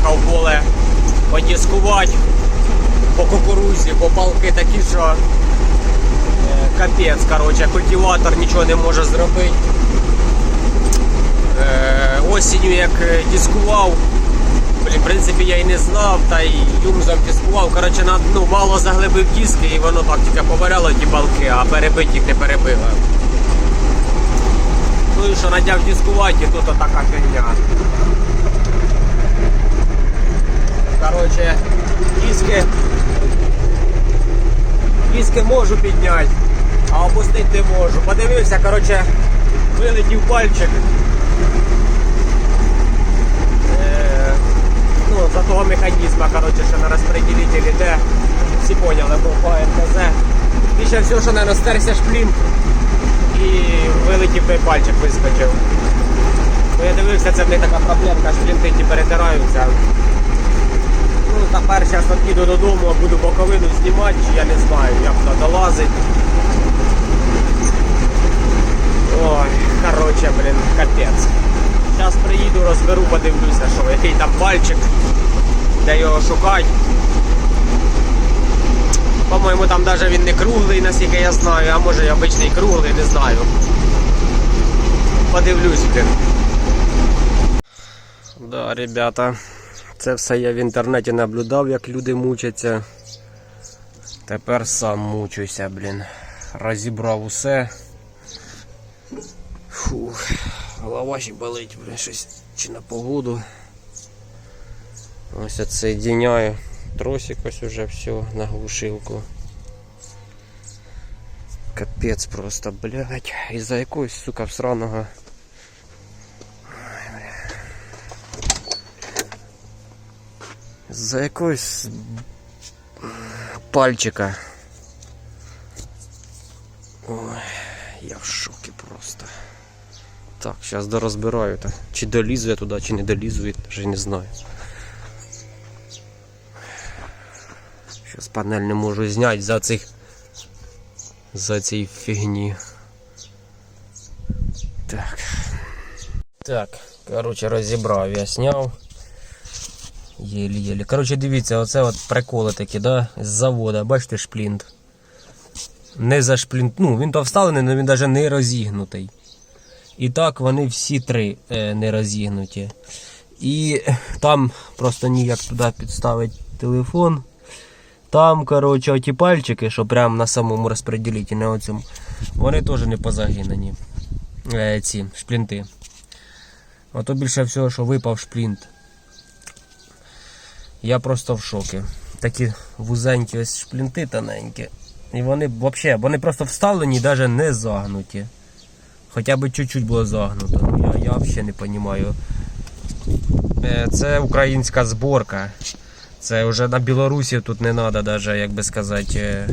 приїхав в поле подіскувати по кукурузі, бо палки такі, що е, капець, коротше, культиватор нічого не може зробити. Е, осінню як е, дискував, в принципі я і не знав, та й юмзом дискував. Коротше, ну, мало заглибив диски і воно так тільки поваряло ті балки, а перебити їх не перебило. Ну і що надяв дискувати, тут отака фігня. Коротше, диски. Диски можу підняти, а опустити не можу. Подивився, коротше, вилетів пальчик. Е, ну, за того механізма, коротше, що на розпределителі де. Всі поняли, був по НТЗ. Більше всього, що не стерся шплінт і вилетів той пальчик вискочив. Ну, я дивився, це них така проблемка, шплінти ті перетираються. Ну, тепер зараз їду додому, буду боковину знімати, чи я не знаю, як то долазить. Ой, короче, блін, капець. Зараз приїду, розберу, подивлюся, що який там пальчик, де його шукати. По-моєму, там навіть він не круглий, наскільки я знаю, а може і обичний круглий, не знаю. Подивлюсь, блін. Да, ребята, це все я в інтернеті наблюдав, як люди мучаться. Тепер сам мучуся, блін. Розібрав усе. Фух, голова ще болить, блін, щось чи на погоду. Ось отсоединяю. Тросик ось уже все на глушилку. Капець просто, блядь. Із-за якогось, сука, всраного. Ой, бля. За якогось пальчика. Ой, я в шокі просто. Так, зараз дорозбираю. Та. Чи долізу я туди, чи не долізу, вже не знаю. Зараз панель не можу зняти за цих за цій фігні. Так. Так, коротше, розібрав, я зняв. Єлі-єлі. Коротше, дивіться, оце от приколи такі, да? З завода, бачите, шплінт. Не зашплінт. Ну, він то вставлений, але він навіть не розігнутий. І так вони всі три е, не розігнуті. І там просто ніяк туди підставити телефон. Там, коротше, оті пальчики, що прямо на самому розподілителі, на оцьому, вони теж не позагинені. Е, ці шплінти. Ото більше всього, що випав шплінт. Я просто в шокі. Такі вузенькі ось шплінти тоненькі. І вони взагалі, вони просто вставлені, навіть не загнуті. Хоча б чуть-чуть було загнуто. Ну, Я, я взагалі не розумію. Е, Це українська зборка. Це вже на Білорусі тут не треба навіть, як би сказати, е,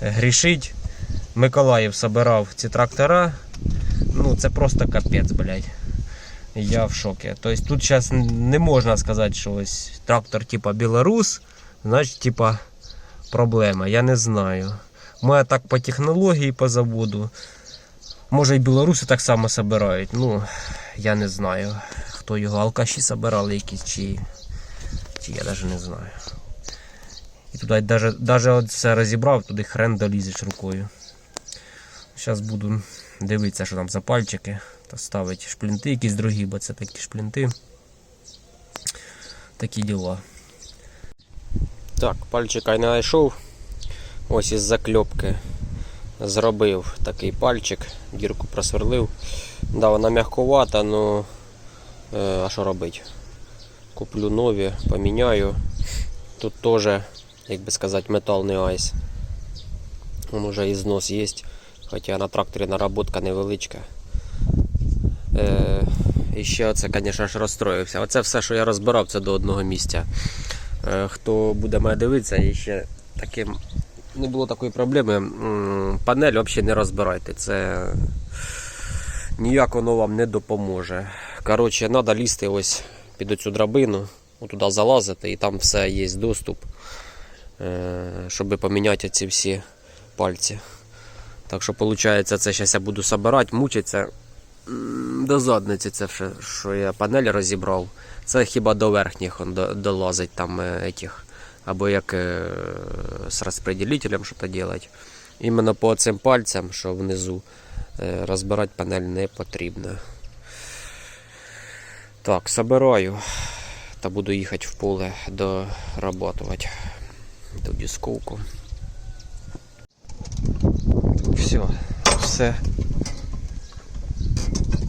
грішить. Миколаїв собирав ці трактора. Ну, це просто капець, блядь. Я в шокі. Тобто тут зараз не можна сказати, що ось трактор типа Білорус, значить, типа проблема. Я не знаю. Моя так по технології по заводу. Може і білоруси так само собирають. Ну, я не знаю, хто його алкаші собирали якісь чи, чи я навіть не знаю. І туди навіть, навіть все розібрав, туди хрен долізеш рукою. Зараз буду дивитися, що там за пальчики. Та ставити шплінти якісь другі, бо це такі шплінти. Такі діла. Так, пальчика я не знайшов. Ось із закльопки зробив такий пальчик, дірку просверлив. Да, вона м'ягковата, ну е, а що робити? Куплю нові, поміняю. Тут теж, як би сказати, метал не айс. Вон уже і знос є, хоча на тракторі наработка невеличка. Е, і ще оце, звісно ж, розстроївся. Оце все, що я розбирав, це до одного місця. Е, хто буде мене дивитися, і ще таким не було такої проблеми. Панель взагалі не розбирайте. Це ніяк воно вам не допоможе. Коротше, треба лізти ось під оцю драбину, туди залазити, і там все є доступ, е, щоб поміняти ці всі пальці. Так що, виходить, це зараз я буду збирати, мучитися. до задниці це все, що я панель розібрав. Це хіба до верхніх долазить там етих. Або як е, з розпределителем щось робити. Іменно по цим пальцям, що внизу, е, розбирати панель не потрібно. Так, собираю та буду їхати в поле дорабатувати ту дисковку. Все, все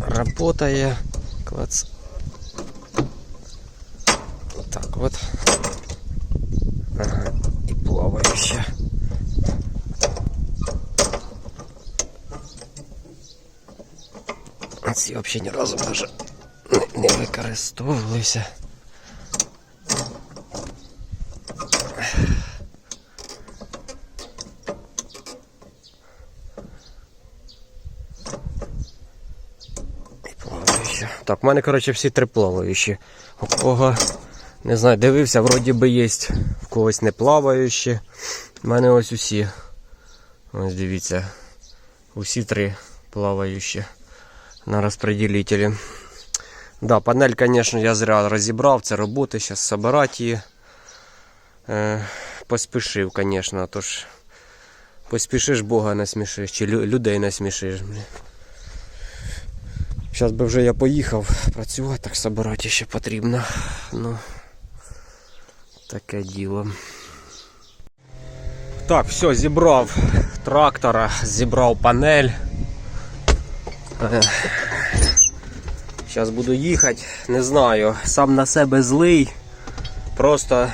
работає. Клац. Так вот. Ага, і плаває ще. Ці взагалі ні разу даже не, не використовувалися. Так, в мене, коротше, всі три плаваючі. У кого, не знаю, дивився, вроді би є. В когось не плаваючі. У мене ось усі. Ось дивіться. Усі три плаваючі на розпределителі. Да, панель, конечно, я зря розібрав, це роботи, зараз собирати її. Е, поспішив, конечно, а то ж поспішиш, Бога насмішиш, чи людей насмішиш. Зараз би вже я поїхав працювати, так собирати ще потрібно. Ну, таке діло. Так, все, зібрав трактора, зібрав панель. Зараз буду їхати, не знаю, сам на себе злий. Просто,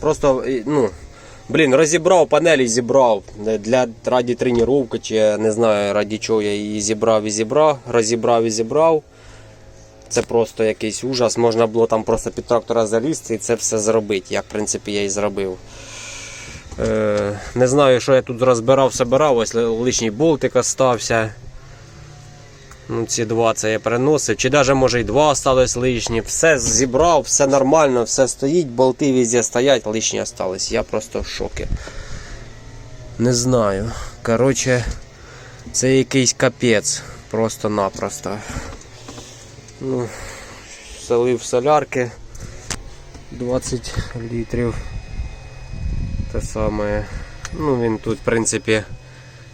просто, ну, блін, розібрав панелі, зібрав для раді тренування, чи не знаю раді чого я її зібрав і зібрав, розібрав і зібрав. Це просто якийсь ужас. Можна було там просто під трактора залізти і це все зробити, як в принципі я і зробив. Е, не знаю, що я тут розбирав, собирав, ось лишній болтик остався. Ну, ці два це я переносив. Чи навіть може і два осталось лишні. Все зібрав, все нормально, все стоїть, болти везде стоять, лишні остались. Я просто в шокі. Не знаю. Коротше, це якийсь капець. Просто-напросто. Ну, залив солярки 20 літрів. Те саме. Ну, він тут, в принципі,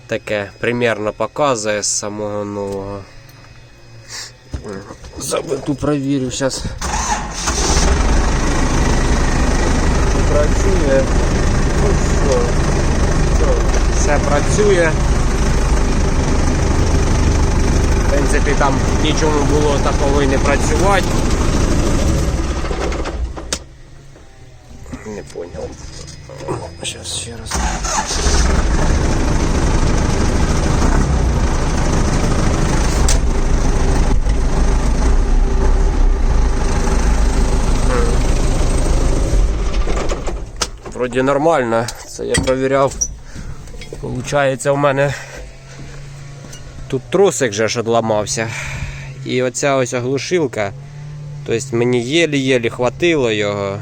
таке примерно показує з самого нового. Забиту провірю зараз. Працює. Ну все. Все, все працює. В принципі, там нічому було такого і не працювати. Не понял. Сейчас ще раз. Вроді нормально, це я провіряв. Получається, у мене тут тросик же ж одламався. І оця ось оглушилка. Тобто мені єлі-єлі хватило його.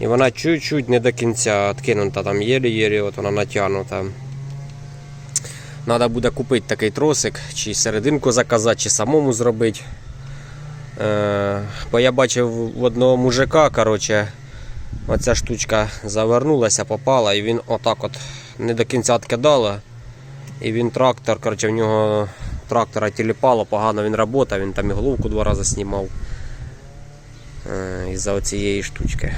І вона чуть-чуть не до кінця відкинута, там єлі-єлі от вона натягнута. Треба буде купити такий тросик, чи серединку заказати, чи самому зробити. Е, бо я бачив в одного мужика, коротше, оця штучка завернулася, попала, і він отак от не до кінця відкидала. І він трактор, коротше, в нього трактора тіліпало, погано він працював, він там і головку два рази знімав. Е, із-за цієї штучки.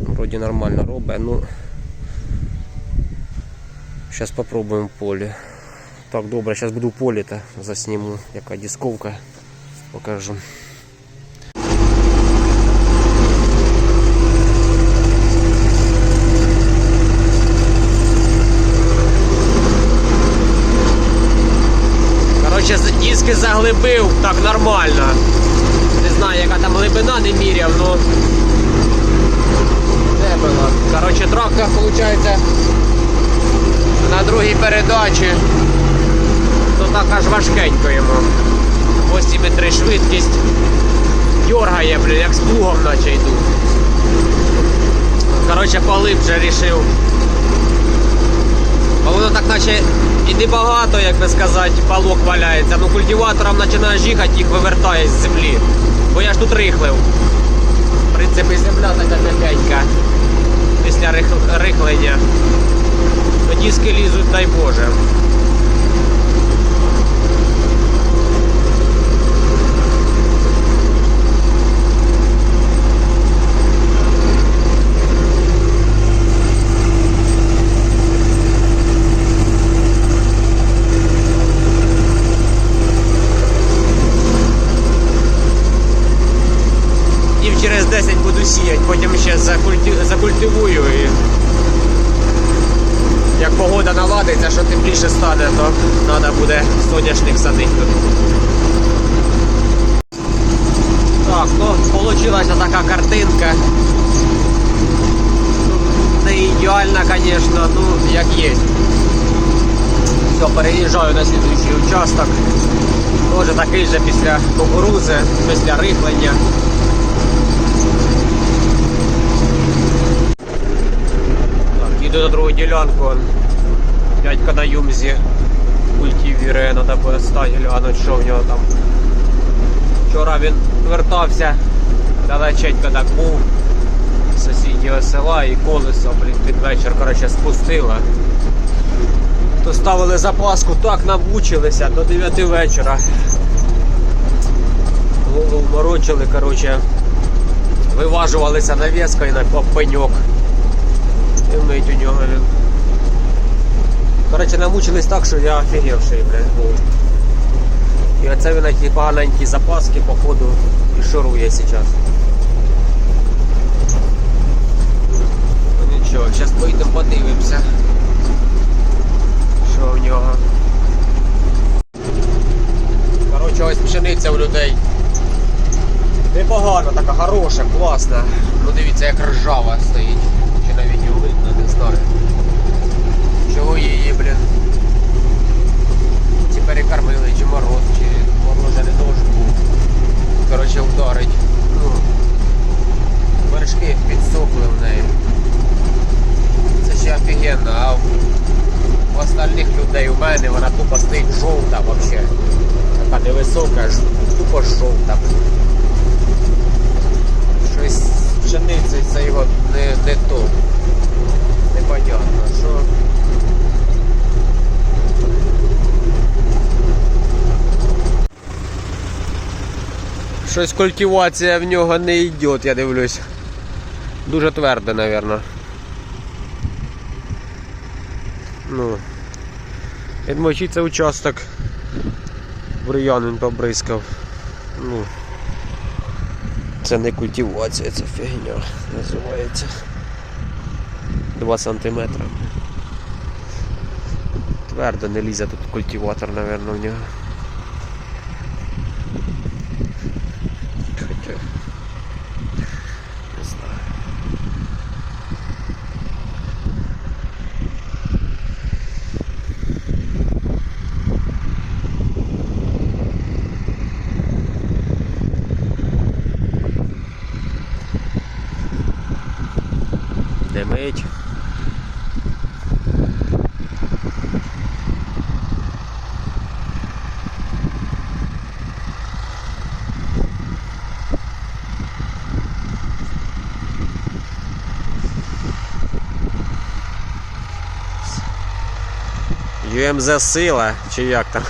Вроді нормально робить, ну. Зараз спробуємо в полі. Так, добре, зараз буду полі та засніму, яка дисковка покажу. Коротше, заглибив так нормально. Не знаю, яка там глибина, не міряв, ну. Де було? Коротше, трактор, виходить, на другій передачі. То так аж важкенько йому. 8,3 швидкість. Дьоргає, блін, як з плугом наче йду. Коротше, поглибше рішив. Бо воно так наче І небагато, як би сказати, палок валяється. Ну культиватором починаєш їхати, їх вивертає з землі. Бо я ж тут рихлив. В принципі, земля така м'якенька після рихлення. Тоді диски лізуть, дай Боже. 10 потім ще закульти... закультивую і як погода наладиться, що тепліше стане, то треба буде соняшник садити. Так, ну получилась така картинка. Не ідеальна, звісно, ну як є. Все, переїжджаю на слідуючий участок. Тоже такий же після кукурузи, після рихлення. Так, їду на другу ділянку. Дядька на юмзі культивірує, треба буде стати глянути, що в нього там. Вчора він вертався, далеченько так був з сусіднього села і колесо, блін, під вечір коротше, спустило. То ставили запаску, так намучилися до 9 вечора. Голову морочили, коротше, виважувалися навіскою на пеньок. І мить у нього він. Коротше, намучились так, що я офігівший, блядь, був. І оце він на ті поганенькі запаски, походу, і шурує зараз. Ну нічого, зараз поїдемо подивимося. Що в нього. Коротше, ось пшениця у людей. Непогано, така хороша, класна. Ну дивіться, як ржава стоїть. Знаю. Чого її, блін. Чи перекормили, чи мороз, чи мороза не дощ був. Коротше, вдарить. Ну, вершки підсохли в неї. Це ще офігенно, а в остальних людей у мене вона тупо стоїть жовта взагалі. Така невисока, тупо жовта. Щось з пшеницею це його не, не то. Непонятно, що. Щось культивація в нього не йде, я дивлюсь. Дуже тверде, мабуть. Ну. Я думаю, чи це участок. Бур'ян він побризкав. Ну. Це не культивація, це фігня називається. 2 сантиметра. Твердо не лізе тут культиватор, мабуть, в нього. Хоча. Не знаю. Димить. UMZ сила, чи як там?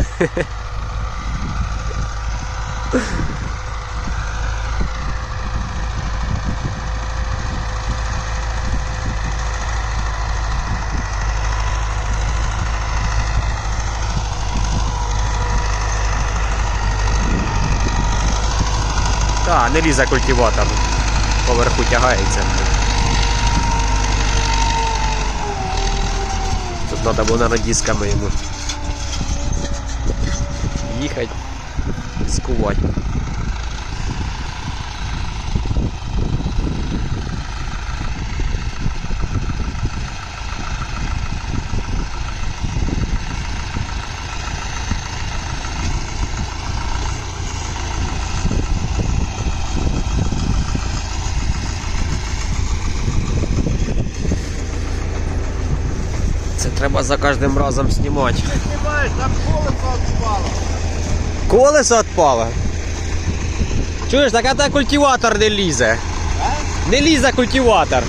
Так, не лізе культиватор. Поверху тягається. Тут было, наверное, на дисками ему їхати, скувати. Треба за кожним разом знімати. Знімаєш, там колесо відпало. Колесо відпало. Чуєш, так а та культиватор не лізе. А? Не лізе культиватор.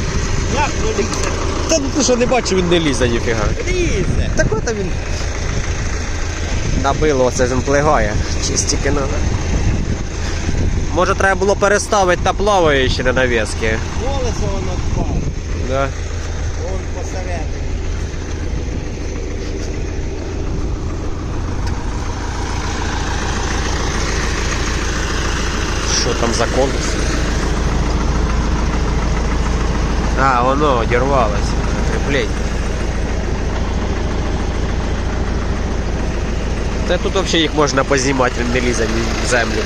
Як не лізе? Та ну що не бачу, він не лізе ніфіга. Лізе. Так от він. Набило, оце він плигає. Чистики надо. Може треба було переставити та плаваючі на навіски. Колесо воно відпало. Да. Що там за колесо? А, воно одірвалося. Креплень. Та тут взагалі їх можна познімати, він не лізе в землю.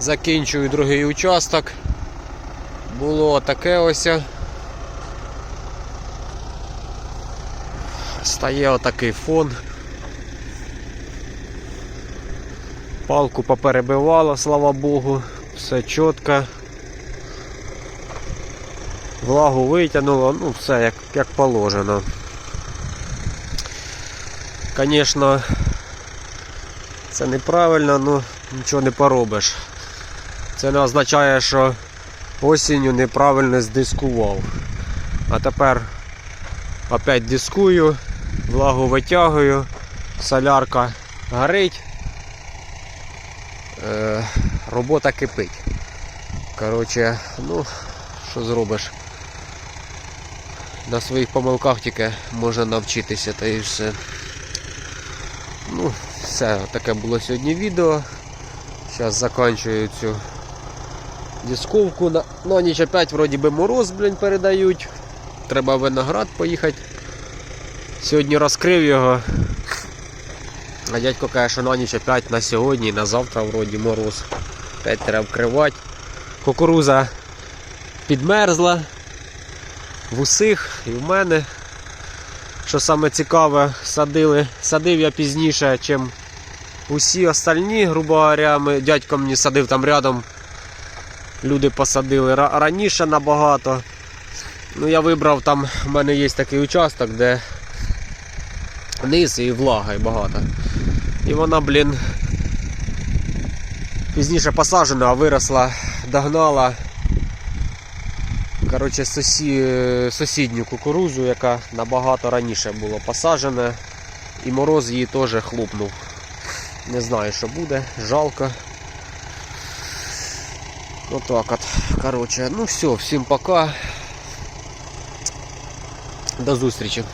Закінчую другий участок. Було таке ось. Стає отакий фон. Палку поперебивало, слава Богу, все чітко. Влагу витягнуло, ну все як, як положено. Звісно, це неправильно, ну нічого не поробиш. Це не означає, що осінню неправильно здискував. А тепер опять дискую, влагу витягую, солярка горить. Е, робота кипить. Коротше, ну, що зробиш? На своїх помилках тільки можна навчитися та і все. Ну, все, таке було сьогодні відео. Зараз закінчую цю дисковку. На, на ніч опять вроді би мороз, блін, передають. Треба виноград поїхати. Сьогодні розкрив його. А дядько каже, що на ніч опять на сьогодні на завтра вроді мороз. Опять треба вкривати. Кукуруза підмерзла. В усіх і в мене. Що саме цікаве, садили, садив я пізніше, ніж усі остальні, грубо говоря, ми, дядько мені садив там рядом. Люди посадили раніше набагато. Ну, я вибрав там, в мене є такий участок, де низ і влага і багато. І вона, блін, пізніше посаджена, а виросла, догнала. Коротше, сусі... сусідню кукурузу, яка набагато раніше була посаджена. І мороз її теж хлопнув. Не знаю, що буде, жалко. Отак от. Коротше, ну все, всім пока. До зустрічі.